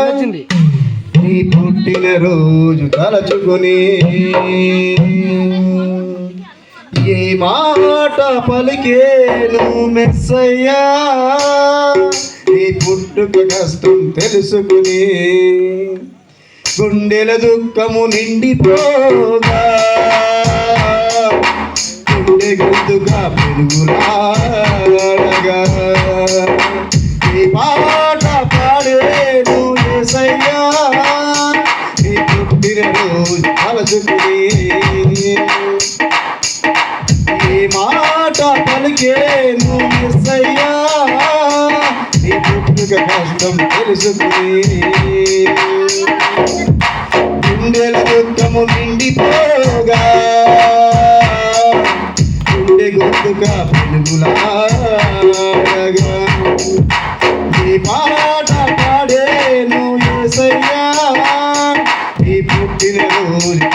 వచ్చింది నీ పుట్టిన రోజు తలచుకొని ఏ మాట పలికేను మెస్సయ్యా? నీ పుట్టుక కష్టం తెలుసుకుని గుండెల దుఃఖము నిండిపోగా గుండె గొంతుగా పెరుగులాగా రోజు ఈ మాట పలికేను యేసయ్యా నీ పుట్టుక కష్టం తెలుసుకుని. గుండెల దుఃఖము నిండిపోగా. గుండె గొంతుగా పెనుగులా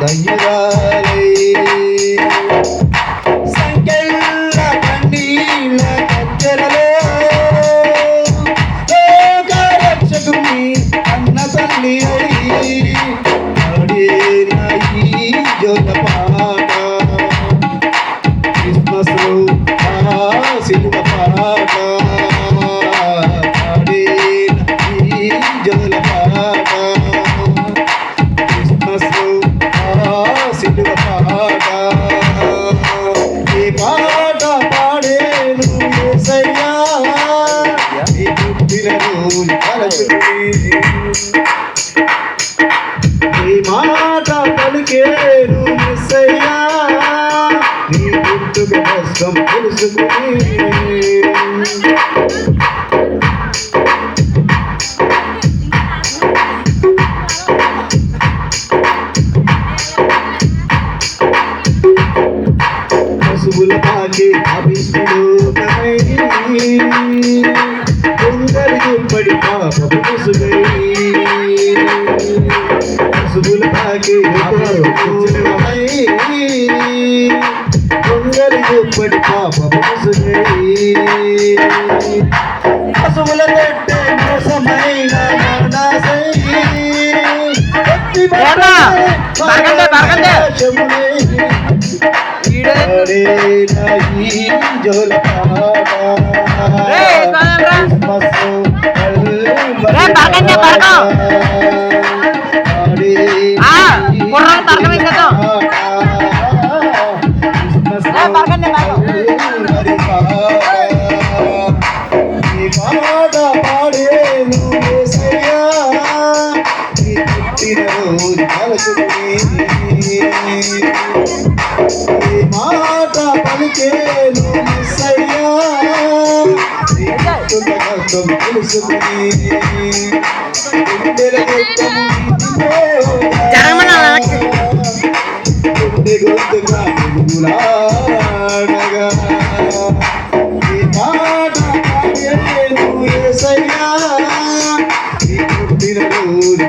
ధన్యురాలై సంకెళ్ళ కన్నీళ్ళ కత్తెరలో లోకరక్షకుని అన్న తల్లి తలచుకుని మాట పలికేను యేసయ్యా నీ గుర్తుకు కష్టం తెలుసుకుని. దుప్పటి పాపపు ముసుగై పశువుల పాకే కొందరి దుప్పటి పాపపు ముసుగై పశువుల తొట్టె మోసమైన మరణాశై మాట పలికేను పుట్టుక కష్టం తెలుసుకుని.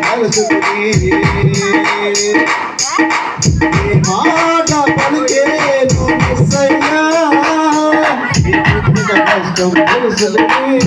పుట్టినరోజు తలచుకుని. ఈ మాట పలికేను యేసయ్యా, నీ పుట్టుక కష్టం తెలుసుకుని.